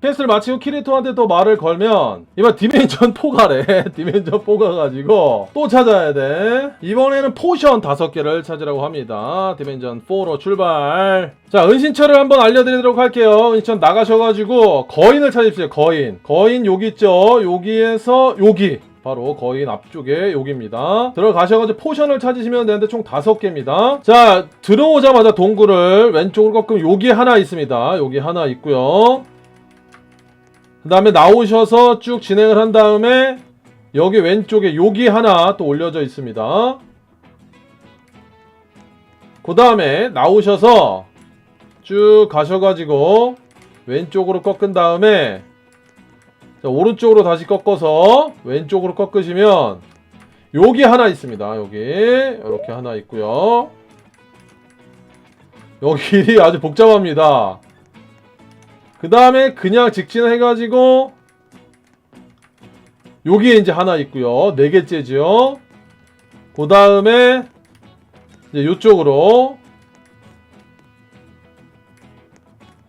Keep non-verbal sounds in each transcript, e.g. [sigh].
퀘스트를 마치고 키리토한테 또 말을 걸면 이번 디멘전 4가래 [laughs] 디멘전 4가 가지고 또 찾아야 돼 이번에는 포션 다섯 개를 찾으라고 합니다 디멘전 4로 출발 자 은신처를 한번 알려드리도록 할게요 은신처 나가셔가지고 거인을 찾으십시오 거인 거인 여기 있죠 여기에서 여기 바로 거인 앞쪽에 여기입니다. 들어가셔가지고 포션을 찾으시면 되는데 총 다섯 개입니다. 자 들어오자마자 동굴을 왼쪽으로 꺾으면 여기 하나 있습니다. 여기 하나 있고요. 그 다음에 나오셔서 쭉 진행을 한 다음에 여기 왼쪽에 여기 하나 또 올려져 있습니다. 그 다음에 나오셔서 쭉 가셔가지고 왼쪽으로 꺾은 다음에 자, 오른쪽으로 다시 꺾어서 왼쪽으로 꺾으시면 여기 하나 있습니다. 여기 이렇게 하나 있고요. 여기 아주 복잡합니다. 그 다음에 그냥 직진해가지고 여기에 이제 하나 있고요. 네 개째죠. 그 다음에 이제 이쪽으로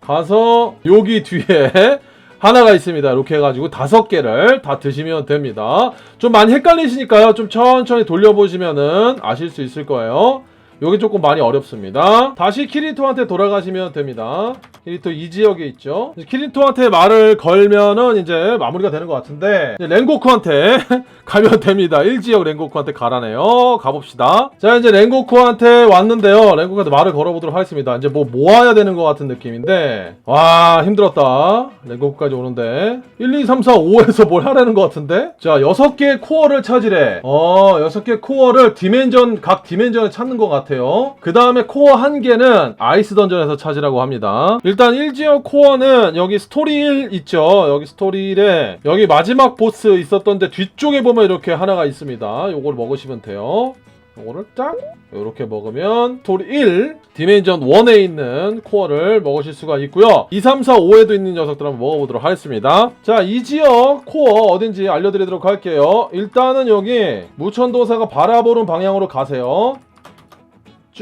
가서 여기 뒤에 [laughs] 하나가 있습니다. 이렇게 해가지고 다섯 개를 다 드시면 됩니다. 좀 많이 헷갈리시니까요. 좀 천천히 돌려보시면은 아실 수 있을 거예요. 여기 조금 많이 어렵습니다. 다시 키리토한테 돌아가시면 됩니다. 키리토 이 지역에 있죠. 키리토한테 말을 걸면은 이제 마무리가 되는 것 같은데 랭고쿠한테 [laughs] 가면 됩니다. 1지역 랭고쿠한테 가라네요. 가봅시다. 자 이제 랭고쿠한테 왔는데요. 랭고쿠한테 말을 걸어보도록 하겠습니다. 이제 뭐 모아야 되는 것 같은 느낌인데 와 힘들었다. 랭고쿠까지 오는데 1, 2, 3, 4, 5에서 뭘 하라는 것 같은데 자 6개의 코어를 찾으래. 어 6개 코어를 디멘전 각 디멘전을 찾는 것 같아 요. 그 다음에 코어 한 개는 아이스 던전에서 찾으라고 합니다. 일단 1지역 코어는 여기 스토리 1 있죠. 여기 스토리 1에 여기 마지막 보스 있었던데 뒤쪽에 보면 이렇게 하나가 있습니다. 요걸 먹으시면 돼요. 요거를 딱 이렇게 먹으면 스토리 1 디멘전 1에 있는 코어를 먹으실 수가 있고요. 2, 3, 4, 5에도 있는 녀석들 한번 먹어보도록 하겠습니다. 자, 이 지역 코어 어딘지 알려드리도록 할게요. 일단은 여기 무천도사가 바라보는 방향으로 가세요.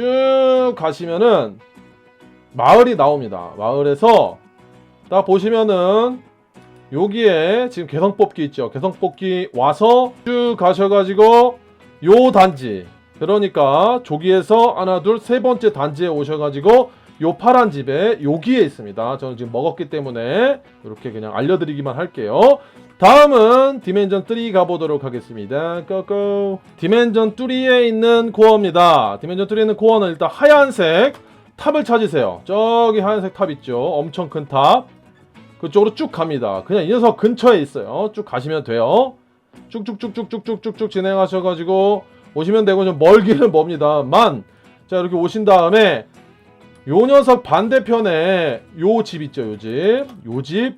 쭉 가시면은 마을이 나옵니다. 마을에서 딱 보시면은 여기에 지금 개성 뽑기 있죠. 개성 뽑기 와서 쭉 가셔가지고 요 단지 그러니까 조기에서 하나 둘 세 번째 단지에 오셔가지고 요 파란 집에 여기에 있습니다. 저는 지금 먹었기 때문에 이렇게 그냥 알려드리기만 할게요. 다음은 디멘전 3 가보도록 하겠습니다. 고고. 디멘전 3에 있는 코어입니다. 디멘전 3에 있는 코어는 일단 하얀색 탑을 찾으세요. 저기 하얀색 탑 있죠. 엄청 큰 탑. 그쪽으로 쭉 갑니다. 그냥 이 녀석 근처에 있어요. 쭉 가시면 돼요. 쭉쭉쭉쭉쭉쭉쭉 진행하셔가지고 오시면 되고 좀 멀기는 멉니다. 만. 자 이렇게 오신 다음에 요 녀석 반대편에 요 집 있죠. 요 집. 요 집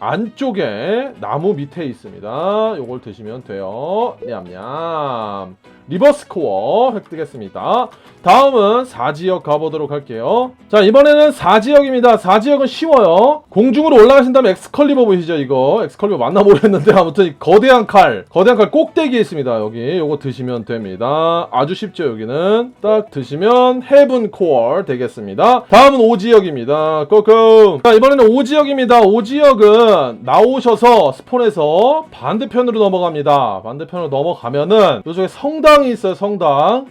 안쪽에 나무 밑에 있습니다. 요걸 드시면 돼요. 냠냠. 리버스 코어 획득했습니다. 다음은 4지역 가보도록 할게요. 자, 이번에는 4지역입니다. 4지역은 쉬워요. 공중으로 올라가신 다음에 엑스컬리버 보이시죠? 이거. 엑스컬리버 맞나 모르겠는데 아무튼 이 거대한 칼. 거대한 칼 꼭대기에 있습니다. 여기. 요거 드시면 됩니다. 아주 쉽죠, 여기는. 딱 드시면 헤븐 코어 되겠습니다. 다음은 5지역입니다. 고고. 자, 이번에는 5지역입니다. 5지역은 나오셔서 스폰에서 반대편으로 넘어갑니다. 반대편으로 넘어가면은 이쪽에 성당 이 있어요. 성당.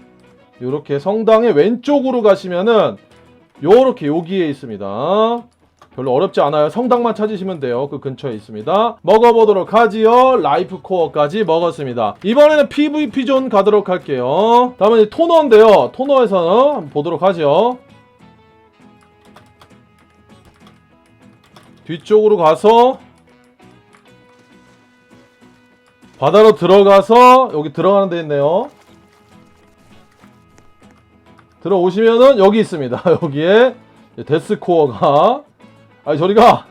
요렇게 성당의 왼쪽으로 가시면은 요렇게 여기에 있습니다. 별로 어렵지 않아요. 성당만 찾으시면 돼요. 그 근처에 있습니다. 먹어보도록 하지요. 라이프 코어까지 먹었습니다. 이번에는 PVP 존 가도록 할게요. 다음은 토너인데요. 토너에서는 보도록 하죠. 뒤쪽으로 가서 바다로 들어가서 여기 들어가는 데 있네요. 들어오시면은 여기 있습니다. [laughs] 여기에 데스코어가 아니 저리가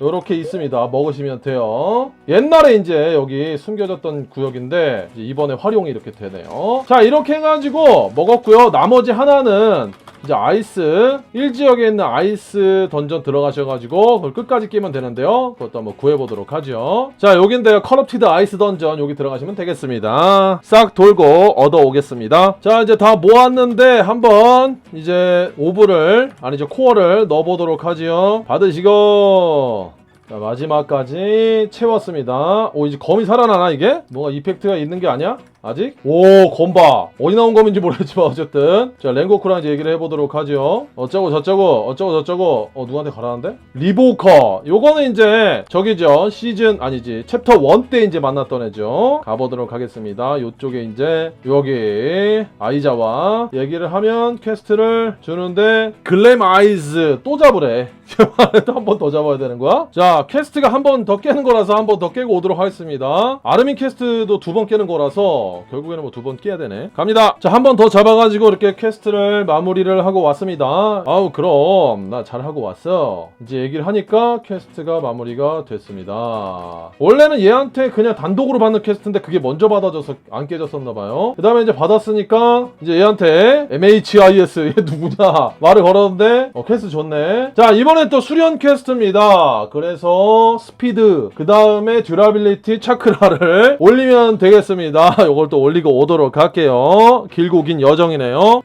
요렇게 있습니다. 먹으시면 돼요. 옛날에 이제 여기 숨겨졌던 구역인데 이번에 활용이 이렇게 되네요. 자 이렇게 해가지고 먹었고요. 나머지 하나는 이제 아이스 1지역에 있는 아이스 던전 들어가셔가지고 그걸 끝까지 끼면 되는데요. 그것도 한번 구해보도록 하죠. 자 여긴데요. 커럽티드 아이스 던전 여기 들어가시면 되겠습니다. 싹 돌고 얻어오겠습니다. 자 이제 다 모았는데 한번 이제 오브를 아니죠 코어를 넣어보도록 하지요. 받으시고 자, 마지막까지 채웠습니다. 오, 이제 검이 살아나나, 이게? 뭔가 이펙트가 있는 게 아니야? 아직? 오, 검봐. 어디 나온 검인지 모르겠지만, 어쨌든. 자, 랭고크랑 이제 얘기를 해보도록 하죠. 어쩌고 저쩌고, 어쩌고 저쩌고. 어, 누구한테 가라는데? 리보커. 요거는 이제, 저기죠. 시즌, 아니지. 챕터 1 때 이제 만났던 애죠. 가보도록 하겠습니다. 요쪽에 이제, 여기, 아이자와 얘기를 하면 퀘스트를 주는데, 글램 아이즈 또 잡으래. [laughs] 한번 더 잡아야 되는 거야? 자, 퀘스트가 한 번 더 깨는 거라서 한 번 더 깨고 오도록 하겠습니다. 아르민 퀘스트도 두 번 깨는 거라서 결국에는 뭐 두번 깨야 되네. 갑니다. 자, 한 번 더 잡아가지고 이렇게 퀘스트를 마무리를 하고 왔습니다. 아우, 그럼 나 잘하고 왔어. 이제 얘기를 하니까 퀘스트가 마무리가 됐습니다. 원래는 얘한테 그냥 단독으로 받는 퀘스트인데 그게 먼저 받아져서 안 깨졌었나봐요. 그 다음에 이제 받았으니까 이제 얘한테 MHIS 얘 누구냐 [laughs] 말을 걸었는데 어, 퀘스트 좋네. 자, 이번엔 또 수련 퀘스트입니다. 그래서 스피드, 그 다음에 듀라빌리티 차크라를 [laughs] 올리면 되겠습니다. 이걸 또 올리고 오도록 할게요. 길고 긴 여정이네요.